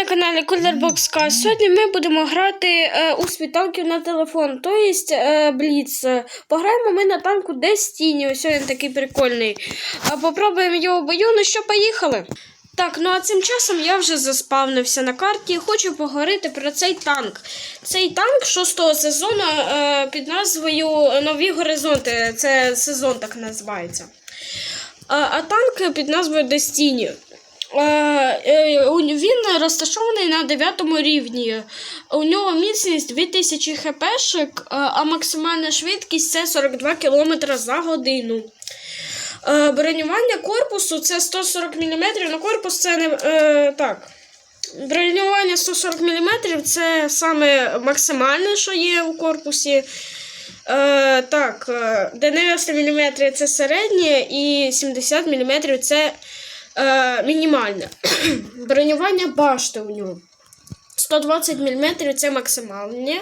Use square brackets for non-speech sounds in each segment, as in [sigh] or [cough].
на каналі Colorbox Сьогодні ми будемо грати е, у світанків на телефон, тобто е, Бліц. Пограємо ми на танку Destiny, ось він такий прикольний. А попробуємо його в бою, ну що, поїхали. Так, ну а цим часом я вже заспавнився на карті і хочу поговорити про цей танк. Цей танк шостого сезону е, під назвою Нові Горизонти. Це сезон так називається. А, а танк під назвою Destiny. Е, е, Він розташований на 9 рівні. У нього міцність 2000 хпшек, е, а максимальна швидкість це 42 км за годину. Бронювання корпусу це 140 мм, ну корпус це не е, так. Бронювання 140 мм це саме максимальне, що є у корпусі. Е, так, е, 90 мм це середнє і 70 мм це е, мінімальне. [clears throat] Бронювання башти у нього. 120 мм це максимальне.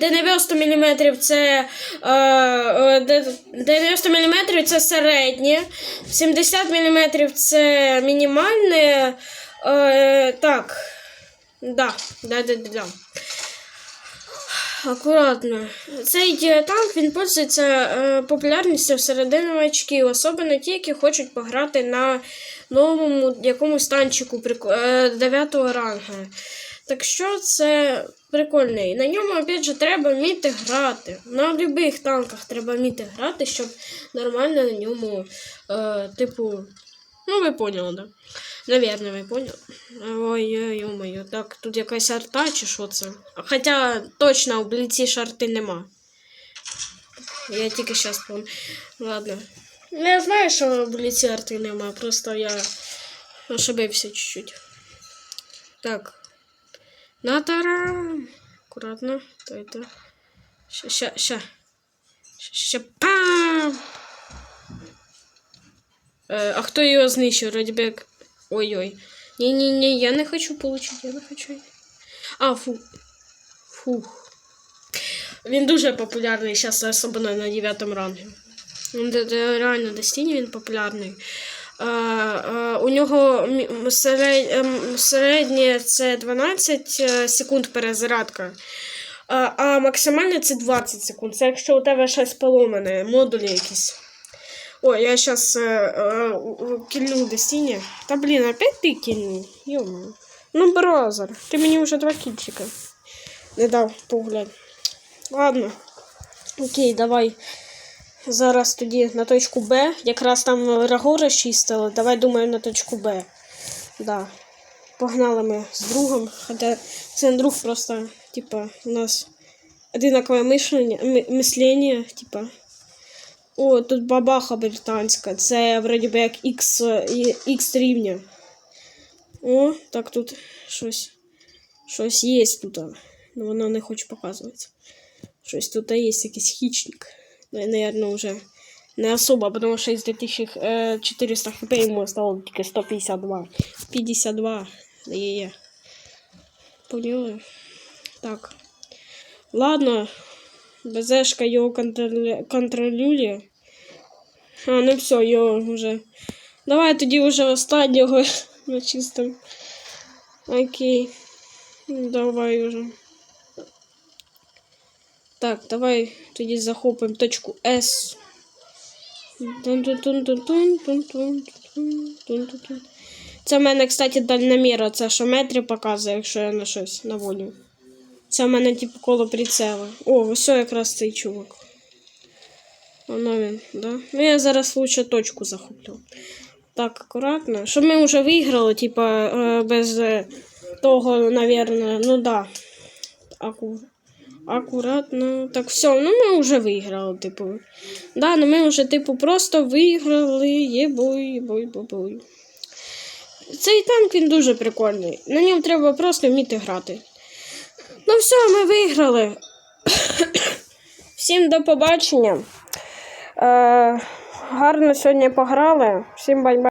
90 мм це, е, е, 90 мм це середнє. 70 мм це мінімальне. Е, так. Да, да, да, да. Акуратно. Цей е, танк він пользується е, популярністю серед новачків, особливо ті, які хочуть пограти на новому якомусь танчику 9 рангу. Так що це прикольний. На ньому, опять же, треба вміти грати. На будь-яких танках треба вміти грати, щоб нормально на ньому, е, типу. Ну, ви поняли, да? Навірно, ви поняли. Ой, ой-моє, так, тут якась арта чи що це? Хоча точно у бліці шарти нема. Я тільки зараз помню. Ладно. Ну, Я знаю, що в бліці арти нема, просто я ошибився чуть-чуть. Так. Натара. Аккуратно. То это. Ща, ща, ща. Ща, ща, пам! Е, а хто його знищив? Вроді. Ой-ой. Ні-ні-ні, я не хочу получить, я не хочу. А, фу. Фух. Він дуже популярний зараз, особливо на 9 рангі. Реально Destiny він популярний. А, а, у нього середнє це 12 е, секунд перезарядка. А, а максимальне це 20 секунд. Це якщо у тебе щось поломане, модулі якісь. Ой, я сейчас э, э, кильнул Дестине. Да блин, опять ты кильнул? ё Ну, бразер, ты мне уже два кильчика не дав поглядь. Ладно. Окей, давай. Зараз тоді на точку Б. Якраз там врагу розчистили. Давай думаємо на точку Б. Да. Погнали ми з другом. Хоча це не друг просто, типа, у нас одинакове мишлення, ми- мислення, типа. О, тут бабаха британська. Це вроді би як X, X рівня. О, так тут щось. Щось є тут. Ну воно не хоче показуватися. Щось тут є якийсь хищник. Ну, Наверное, вже не особо, тому що із 2400 хп йому осталось тільки 152. 52. Є-є. Поняли? Так. Ладно. БЗшка його контролю... контролює. А, ну все, його вже. Давай тоді вже останнього [laughs] начистимо. Окей. Давай уже. Так, давай тоді захопимо точку С. Це в мене, кстати, дальномір, це що метри показує, якщо я на щось наволю. Це в мене типу коло прицела. О, ось якраз цей чувак. Воно він, да? Ну я зараз лучше точку захоплю. Так, акуратно. Щоб ми вже виграли, типа, е, без е, того, наверное, ну да. Аку... Акуратно. Так, все, ну ми вже виграли, типу. Да, ну ми вже, типу, просто виграли. Єбой, єбой, бой. Цей танк він дуже прикольний. На ньому треба просто вміти грати. Ну все, ми виграли. Всім до побачення. Е, гарно сьогодні пограли. Всім бай-бай.